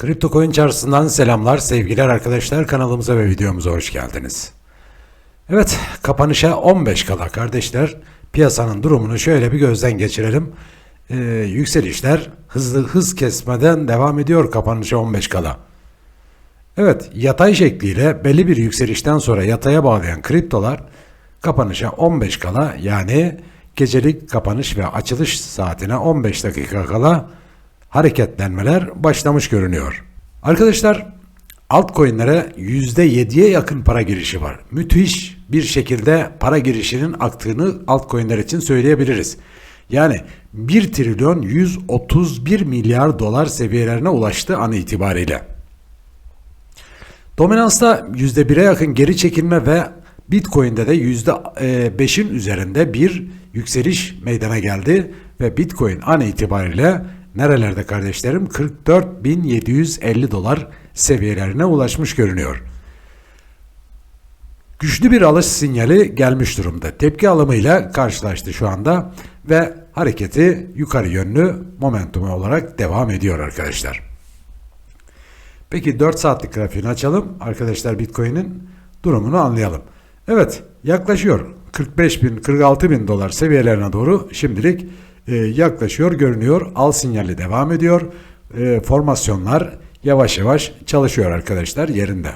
Kripto Coin çarşısından selamlar, sevgiler arkadaşlar. Kanalımıza ve videomuza hoş geldiniz. Evet, kapanışa 15 kala kardeşler. Piyasanın durumunu şöyle bir gözden geçirelim. Ee, yükselişler hızlı hız kesmeden devam ediyor kapanışa 15 kala. Evet, yatay şekliyle belli bir yükselişten sonra yataya bağlayan kriptolar kapanışa 15 kala yani gecelik kapanış ve açılış saatine 15 dakika kala hareketlenmeler başlamış görünüyor. Arkadaşlar altcoin'lere %7'ye yakın para girişi var. Müthiş bir şekilde para girişinin aktığını altcoin'ler için söyleyebiliriz. Yani 1 trilyon 131 milyar dolar seviyelerine ulaştı an itibariyle. Dominansta %1'e yakın geri çekilme ve Bitcoin'de de %5'in üzerinde bir yükseliş meydana geldi ve Bitcoin an itibariyle nerelerde kardeşlerim 44.750 dolar seviyelerine ulaşmış görünüyor. Güçlü bir alış sinyali gelmiş durumda. Tepki alımıyla karşılaştı şu anda ve hareketi yukarı yönlü momentumu olarak devam ediyor arkadaşlar. Peki 4 saatlik grafiğini açalım. Arkadaşlar Bitcoin'in durumunu anlayalım. Evet yaklaşıyor. 45 bin 46 bin dolar seviyelerine doğru şimdilik e, yaklaşıyor görünüyor. Al sinyali devam ediyor. E, formasyonlar yavaş yavaş çalışıyor arkadaşlar yerinde.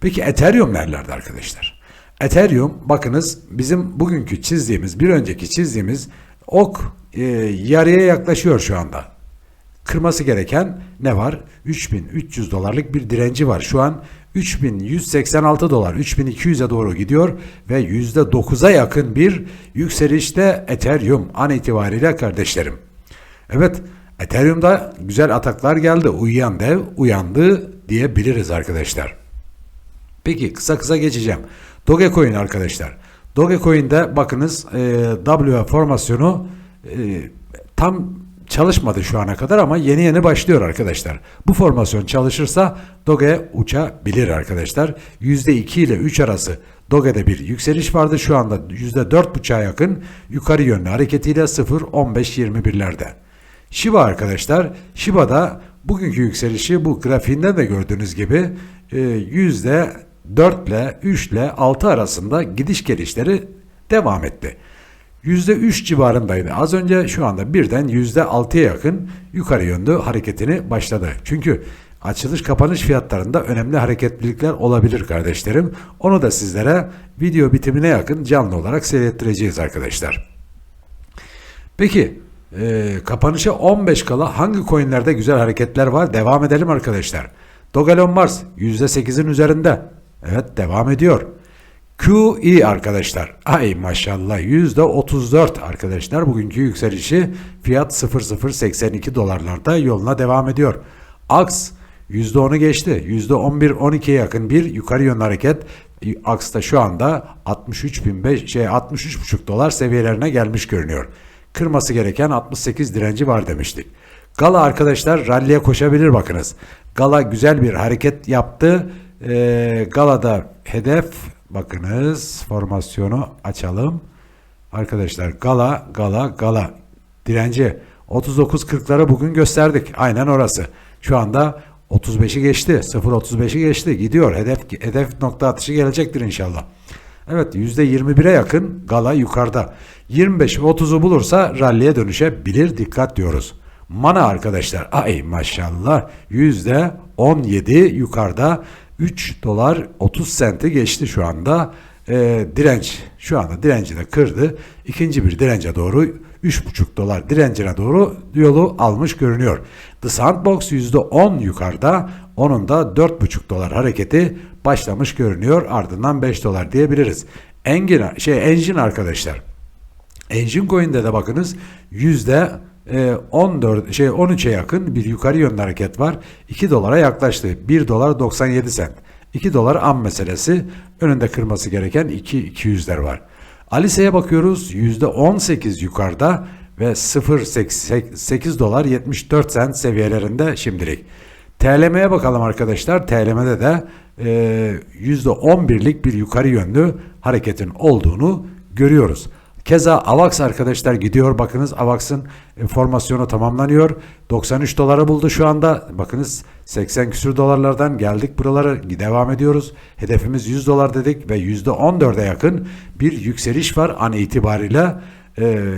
Peki Ethereum nerelerde arkadaşlar? Ethereum bakınız bizim bugünkü çizdiğimiz bir önceki çizdiğimiz ok e, yarıya yaklaşıyor şu anda kırması gereken ne var? 3300 dolarlık bir direnci var. Şu an 3186 dolar 3200'e doğru gidiyor ve %9'a yakın bir yükselişte Ethereum an itibariyle kardeşlerim. Evet Ethereum'da güzel ataklar geldi. Uyuyan dev uyandı diyebiliriz arkadaşlar. Peki kısa kısa geçeceğim. Dogecoin arkadaşlar. Dogecoin'de bakınız e, W formasyonu e, tam çalışmadı şu ana kadar ama yeni yeni başlıyor arkadaşlar. Bu formasyon çalışırsa Doge uçabilir arkadaşlar. %2 ile 3 arası Doge'de bir yükseliş vardı. Şu anda %4.5'a yakın yukarı yönlü hareketiyle 0.15-21'lerde. Shiba arkadaşlar, Shiba'da bugünkü yükselişi bu grafiğinden de gördüğünüz gibi e, %4 ile 3 ile 6 arasında gidiş gelişleri devam etti. %3 civarındaydı. Az önce şu anda birden %6'ya yakın yukarı yönlü hareketini başladı. Çünkü açılış kapanış fiyatlarında önemli hareketlilikler olabilir kardeşlerim. Onu da sizlere video bitimine yakın canlı olarak seyrettireceğiz arkadaşlar. Peki e, kapanışa 15 kala hangi coinlerde güzel hareketler var? Devam edelim arkadaşlar. Dogelon Mars %8'in üzerinde. Evet devam ediyor. QE arkadaşlar. Ay maşallah %34 arkadaşlar. Bugünkü yükselişi fiyat 0082 dolarlarda yoluna devam ediyor. AX %10'u geçti. %11-12'ye yakın bir yukarı yönlü hareket. AX'ta şu anda 63.5 şey 63,5 dolar seviyelerine gelmiş görünüyor. Kırması gereken 68 direnci var demiştik. Gala arkadaşlar ralliye koşabilir bakınız. Gala güzel bir hareket yaptı. Ee, Gala'da hedef Bakınız formasyonu açalım. Arkadaşlar gala gala gala direnci 39.40'ları bugün gösterdik. Aynen orası. Şu anda 35'i geçti. 0.35'i geçti. Gidiyor. Hedef hedef nokta atışı gelecektir inşallah. Evet %21'e yakın gala yukarıda. 25 ve 30'u bulursa ralliye dönüşebilir. Dikkat diyoruz. Mana arkadaşlar. Ay maşallah %17 yukarıda 3 dolar 30 senti geçti şu anda. E, direnç şu anda direnci kırdı. İkinci bir dirence doğru 3,5 dolar direncine doğru yolu almış görünüyor. The Sandbox %10 yukarıda. Onun da 4,5 dolar hareketi başlamış görünüyor. Ardından 5 dolar diyebiliriz. Engine, şey Engine arkadaşlar. Engine Coin'de de bakınız yüzde 14 şey 13'e yakın bir yukarı yönlü hareket var. 2 dolara yaklaştı. 1 dolar 97 sent. 2 dolar am meselesi. Önünde kırması gereken 2 200'ler var. Alise'ye bakıyoruz. %18 yukarıda ve 0.8 dolar 74 sent seviyelerinde şimdilik. TLM'ye bakalım arkadaşlar. TLM'de de e, %11'lik bir yukarı yönlü hareketin olduğunu görüyoruz. Keza AVAX arkadaşlar gidiyor. Bakınız AVAX'ın formasyonu tamamlanıyor. 93 dolara buldu şu anda. Bakınız 80 küsür dolarlardan geldik buralara devam ediyoruz. Hedefimiz 100 dolar dedik ve %14'e yakın bir yükseliş var an itibariyle. E,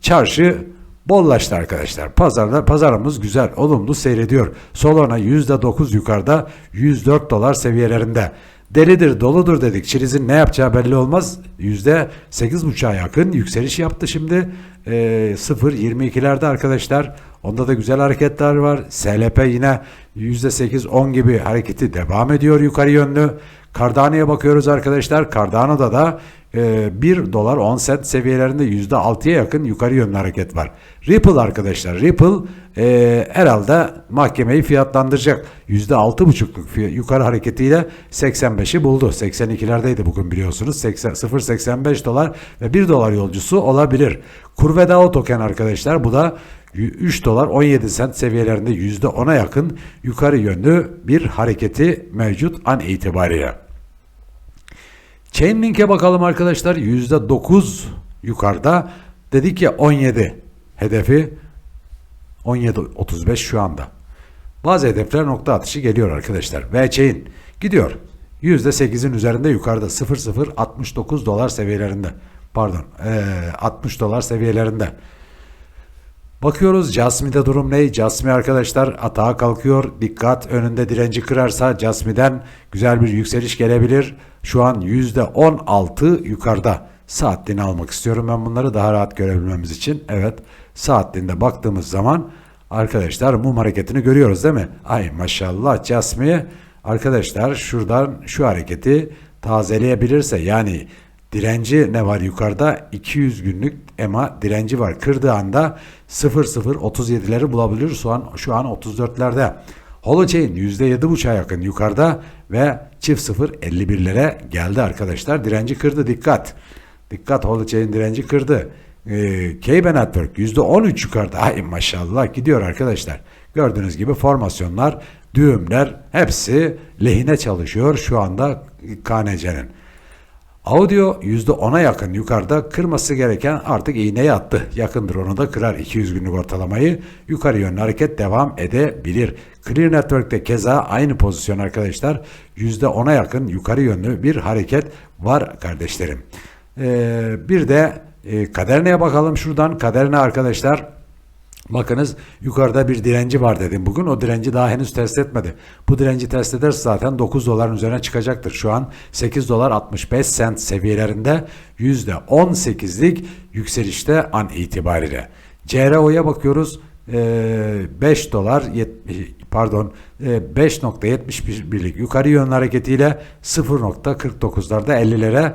çarşı bollaştı arkadaşlar. Pazarda pazarımız güzel, olumlu seyrediyor. Solana %9 yukarıda, 104 dolar seviyelerinde. Delidir, doludur dedik. Çiliz'in ne yapacağı belli olmaz. %8.5'a yakın yükseliş yaptı şimdi. E, 0.22'lerde arkadaşlar. Onda da güzel hareketler var. SLP yine %8-10 gibi hareketi devam ediyor yukarı yönlü. Cardano'ya bakıyoruz arkadaşlar. Cardano'da da 1 dolar 10 sent seviyelerinde %6'ya yakın yukarı yönlü hareket var. Ripple arkadaşlar. Ripple e, herhalde mahkemeyi fiyatlandıracak. %6,5'luk fiyat, yukarı hareketiyle 85'i buldu. 82'lerdeydi bugün biliyorsunuz. 80, 0.85 dolar ve 1 dolar yolcusu olabilir. Kurvedao token arkadaşlar bu da 3 dolar 17 sent seviyelerinde %10'a yakın yukarı yönlü bir hareketi mevcut an itibariyle. Chainlink'e bakalım arkadaşlar. %9 yukarıda. Dedik ya 17 hedefi 17.35 şu anda. Bazı hedefler nokta atışı geliyor arkadaşlar. Ve chain gidiyor. %8'in üzerinde yukarıda 0.069 dolar seviyelerinde. Pardon ee, 60 dolar seviyelerinde. Bakıyoruz Jasmi'de durum ne? Jasmi arkadaşlar atağa kalkıyor. Dikkat önünde direnci kırarsa Jasmi'den güzel bir yükseliş gelebilir. Şu an %16 yukarıda. Saatliğini almak istiyorum ben bunları daha rahat görebilmemiz için. Evet saatliğinde baktığımız zaman arkadaşlar mum hareketini görüyoruz değil mi? Ay maşallah Jasmi arkadaşlar şuradan şu hareketi tazeleyebilirse yani Direnci ne var yukarıda? 200 günlük EMA direnci var. Kırdığı anda 0037'leri bulabilir. Şu an, şu an 34'lerde. Holochain %7.5'a yakın yukarıda ve çift 0 51'lere geldi arkadaşlar. Direnci kırdı dikkat. Dikkat Holochain direnci kırdı. Ee, Keybe Network %13 yukarıda. Ay maşallah gidiyor arkadaşlar. Gördüğünüz gibi formasyonlar, düğümler hepsi lehine çalışıyor şu anda KNC'nin. Audio %10'a yakın yukarıda kırması gereken artık iğneye attı. Yakındır onu da kırar 200 günlük ortalamayı. Yukarı yönlü hareket devam edebilir. Clear Network'te keza aynı pozisyon arkadaşlar. %10'a yakın yukarı yönlü bir hareket var kardeşlerim. Ee, bir de e, Kaderne'ye bakalım şuradan. Kaderine arkadaşlar Bakınız yukarıda bir direnci var dedim bugün. O direnci daha henüz test etmedi. Bu direnci test ederse zaten 9 doların üzerine çıkacaktır. Şu an 8 dolar 65 sent seviyelerinde %18'lik yükselişte an itibariyle. CRO'ya bakıyoruz. 5 dolar pardon 5.71'lik yukarı yönlü hareketiyle 0.49'larda 50'lere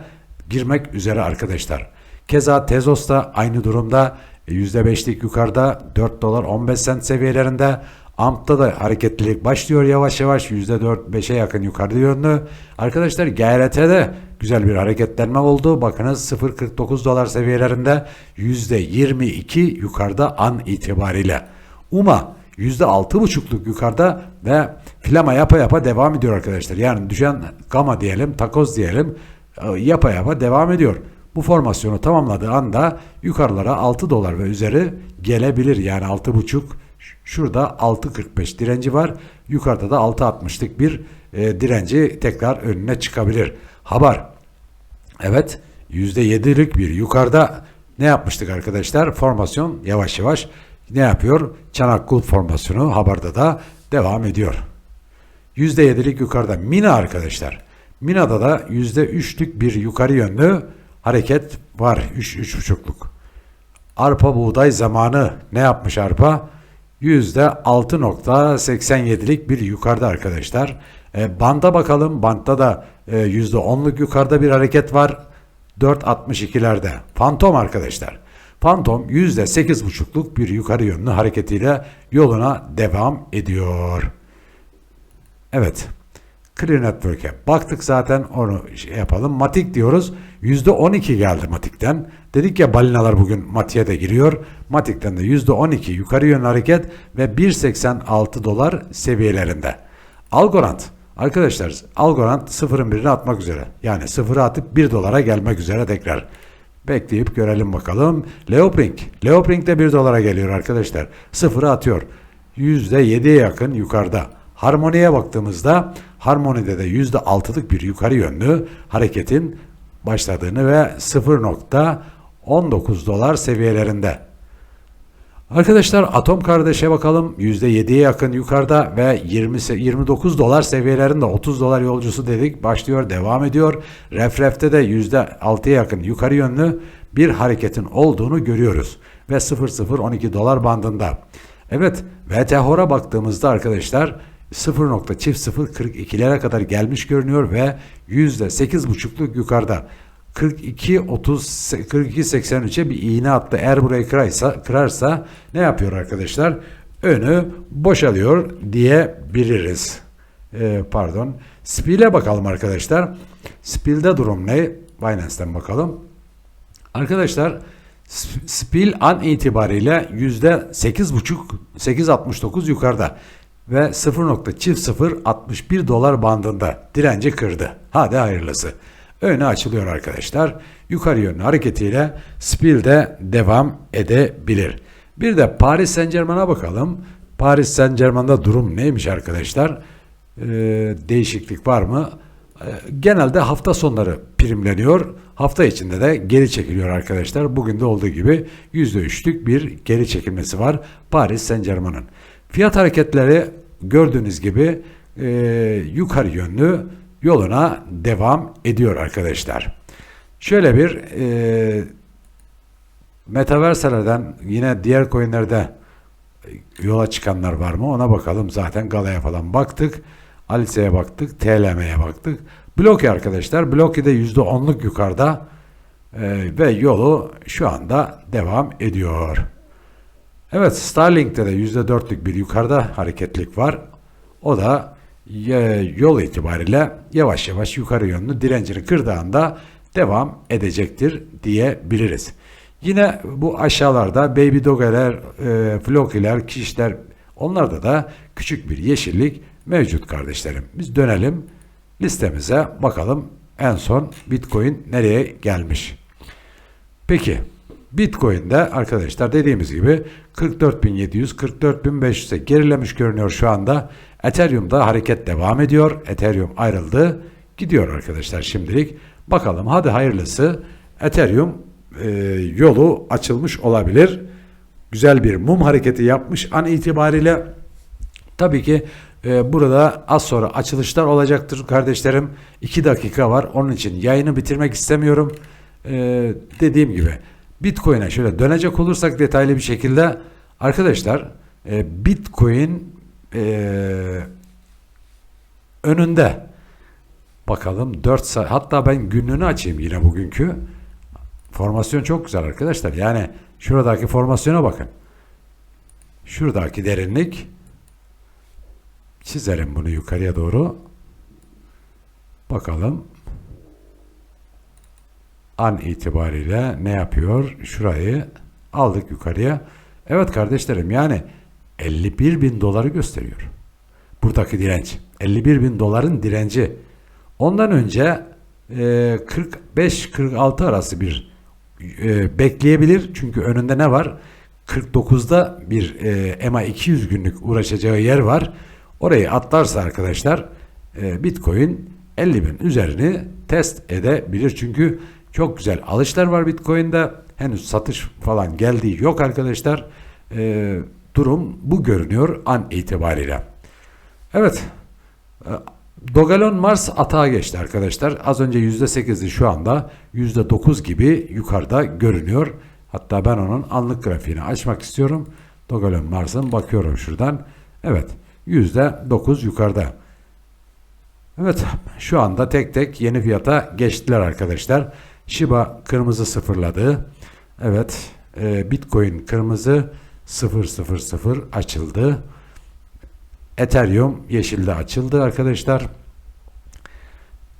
girmek üzere arkadaşlar. Keza Tezos da aynı durumda %5'lik yukarıda 4 dolar 15 sent seviyelerinde. AMP'ta da hareketlilik başlıyor yavaş yavaş %4-5'e yakın yukarı yönlü. Arkadaşlar GRT'de güzel bir hareketlenme oldu. Bakınız 0.49 dolar seviyelerinde %22 yukarıda an itibariyle. UMA %6.5'luk yukarıda ve flama yapa yapa devam ediyor arkadaşlar. Yani düşen gama diyelim, takoz diyelim yapa yapa devam ediyor bu formasyonu tamamladığı anda yukarılara 6 dolar ve üzeri gelebilir. Yani 6.5 şurada 6.45 direnci var. Yukarıda da 6.60'lık bir e, direnci tekrar önüne çıkabilir. Haber. Evet %7'lik bir yukarıda ne yapmıştık arkadaşlar? Formasyon yavaş yavaş ne yapıyor? Çanak kulp formasyonu haberde da devam ediyor. %7'lik yukarıda Mina arkadaşlar. Mina'da da %3'lük bir yukarı yönlü hareket var 3-3,5'luk. Arpa buğday zamanı ne yapmış arpa? %6.87'lik bir yukarıda arkadaşlar. E, banda bakalım. Bantta da e, %10'luk yukarıda bir hareket var. 4.62'lerde. Fantom arkadaşlar. Fantom %8.5'luk bir yukarı yönlü hareketiyle yoluna devam ediyor. Evet. Clear Network'e baktık zaten onu şey yapalım. Matik diyoruz. %12 geldi Matik'ten. Dedik ya balinalar bugün Matik'e de giriyor. Matik'ten de %12 yukarı yönlü hareket ve 1.86 dolar seviyelerinde. Algorand Arkadaşlar Algorand sıfırın birini atmak üzere. Yani sıfırı atıp 1 dolara gelmek üzere tekrar. Bekleyip görelim bakalım. Leopring. Leopring de 1 dolara geliyor arkadaşlar. Sıfırı atıyor. %7'ye yakın yukarıda. Harmoniye baktığımızda harmonide de %6'lık bir yukarı yönlü hareketin başladığını ve 0.19 dolar seviyelerinde. Arkadaşlar Atom Kardeş'e bakalım %7'ye yakın yukarıda ve 20 29 dolar seviyelerinde 30 dolar yolcusu dedik başlıyor devam ediyor. Refref'te de %6'ya yakın yukarı yönlü bir hareketin olduğunu görüyoruz ve 0012 dolar bandında. Evet VTHOR'a baktığımızda arkadaşlar 0.0042'lere kadar gelmiş görünüyor ve %8.5'luk yukarıda. 42 30 42 83'e bir iğne attı. Eğer burayı kırarsa, kırarsa ne yapıyor arkadaşlar? Önü boşalıyor diyebiliriz. Ee, pardon. Spill'e bakalım arkadaşlar. Spill'de durum ne? Binance'den bakalım. Arkadaşlar Spill an itibariyle %8.5 8.69 yukarıda ve 0.0061 dolar bandında direnci kırdı. Hadi hayırlısı. Önü açılıyor arkadaşlar. Yukarı yönlü hareketiyle Spill de devam edebilir. Bir de Paris Saint Germain'a bakalım. Paris Saint Germain'da durum neymiş arkadaşlar? Ee, değişiklik var mı? Ee, genelde hafta sonları primleniyor. Hafta içinde de geri çekiliyor arkadaşlar. Bugün de olduğu gibi %3'lük bir geri çekilmesi var Paris Saint Germain'ın. Fiyat hareketleri gördüğünüz gibi e, yukarı yönlü yoluna devam ediyor arkadaşlar. Şöyle bir e, metaverselerden yine diğer coinlerde yola çıkanlar var mı ona bakalım. Zaten Gala'ya falan baktık. Alice'ye baktık. TLM'ye baktık. Bloki arkadaşlar. Bloki de %10'luk yukarıda e, ve yolu şu anda devam ediyor. Evet Starlink'te de %4'lük bir yukarıda hareketlik var. O da yol itibariyle yavaş yavaş yukarı yönlü direncini kırdığında devam edecektir diyebiliriz. Yine bu aşağılarda Baby Doge'ler, e, Floki'ler, Kişler onlarda da küçük bir yeşillik mevcut kardeşlerim. Biz dönelim listemize bakalım en son Bitcoin nereye gelmiş. Peki Bitcoin'de arkadaşlar dediğimiz gibi 44.700 44.500'e gerilemiş görünüyor şu anda. Ethereum'da hareket devam ediyor. Ethereum ayrıldı. Gidiyor arkadaşlar şimdilik. Bakalım hadi hayırlısı. Ethereum e, yolu açılmış olabilir. Güzel bir mum hareketi yapmış an itibariyle. Tabii ki e, burada az sonra açılışlar olacaktır kardeşlerim. 2 dakika var. Onun için yayını bitirmek istemiyorum. E, dediğim gibi Bitcoin'e şöyle dönecek olursak detaylı bir şekilde arkadaşlar e, Bitcoin e, önünde. Bakalım 4 saat hatta ben günlüğünü açayım yine bugünkü. Formasyon çok güzel arkadaşlar. Yani şuradaki formasyona bakın. Şuradaki derinlik. Çizelim bunu yukarıya doğru. Bakalım an itibariyle ne yapıyor? Şurayı aldık yukarıya. Evet kardeşlerim yani 51 bin doları gösteriyor. Buradaki direnç. 51 bin doların direnci. Ondan önce e, 45-46 arası bir e, bekleyebilir. Çünkü önünde ne var? 49'da bir e, MA 200 günlük uğraşacağı yer var. Orayı atlarsa arkadaşlar e, Bitcoin 50 bin üzerini test edebilir. Çünkü çok güzel alışlar var Bitcoin'de. Henüz satış falan geldiği yok arkadaşlar. Ee, durum bu görünüyor an itibariyle. Evet. E, Dogelon Mars atağa geçti arkadaşlar. Az önce %8'di şu anda %9 gibi yukarıda görünüyor. Hatta ben onun anlık grafiğini açmak istiyorum. Dogelon Mars'ın bakıyorum şuradan. Evet %9 yukarıda. Evet şu anda tek tek yeni fiyata geçtiler arkadaşlar. Shiba kırmızı sıfırladı. Evet e, Bitcoin kırmızı 000 açıldı. Ethereum yeşilde açıldı arkadaşlar.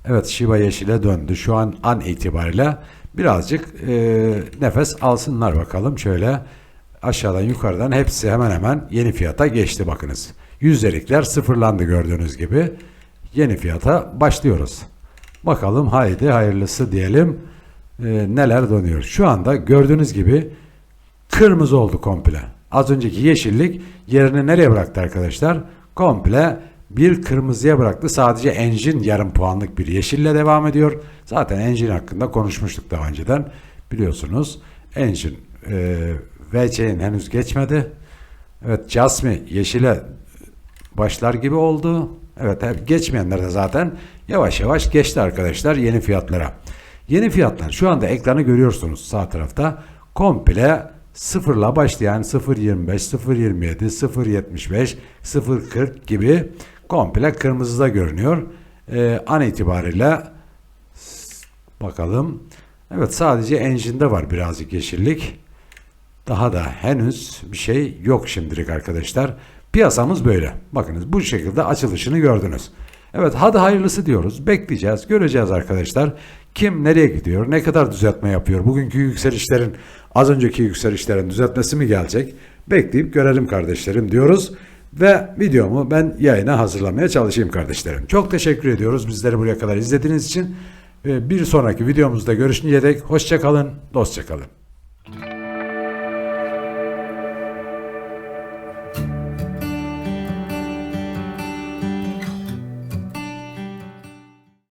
Evet Shiba yeşile döndü. Şu an an itibariyle birazcık e, nefes alsınlar bakalım. Şöyle aşağıdan yukarıdan hepsi hemen hemen yeni fiyata geçti bakınız. Yüzdelikler sıfırlandı gördüğünüz gibi. Yeni fiyata başlıyoruz. Bakalım haydi hayırlısı diyelim. E, neler dönüyor. Şu anda gördüğünüz gibi kırmızı oldu komple. Az önceki yeşillik yerini nereye bıraktı arkadaşlar? Komple bir kırmızıya bıraktı. Sadece engine yarım puanlık bir yeşille devam ediyor. Zaten engine hakkında konuşmuştuk daha önceden. Biliyorsunuz engine e, VC'nin henüz geçmedi. Evet Jasmine yeşile başlar gibi oldu. Evet hep geçmeyenler de zaten yavaş yavaş geçti arkadaşlar yeni fiyatlara. Yeni fiyatlar şu anda ekranı görüyorsunuz sağ tarafta komple sıfırla başlayan 0.25, 0.27, 0.75, 0.40 gibi komple kırmızıda görünüyor. Ee, an itibariyle bakalım. Evet sadece engine'de var birazcık yeşillik. Daha da henüz bir şey yok şimdilik arkadaşlar. Piyasamız böyle. Bakınız bu şekilde açılışını gördünüz. Evet hadi hayırlısı diyoruz. Bekleyeceğiz, göreceğiz arkadaşlar. Kim nereye gidiyor, ne kadar düzeltme yapıyor? Bugünkü yükselişlerin, az önceki yükselişlerin düzeltmesi mi gelecek? Bekleyip görelim kardeşlerim diyoruz. Ve videomu ben yayına hazırlamaya çalışayım kardeşlerim. Çok teşekkür ediyoruz bizleri buraya kadar izlediğiniz için. Bir sonraki videomuzda görüşünceye dek hoşça kalın, dostça kalın.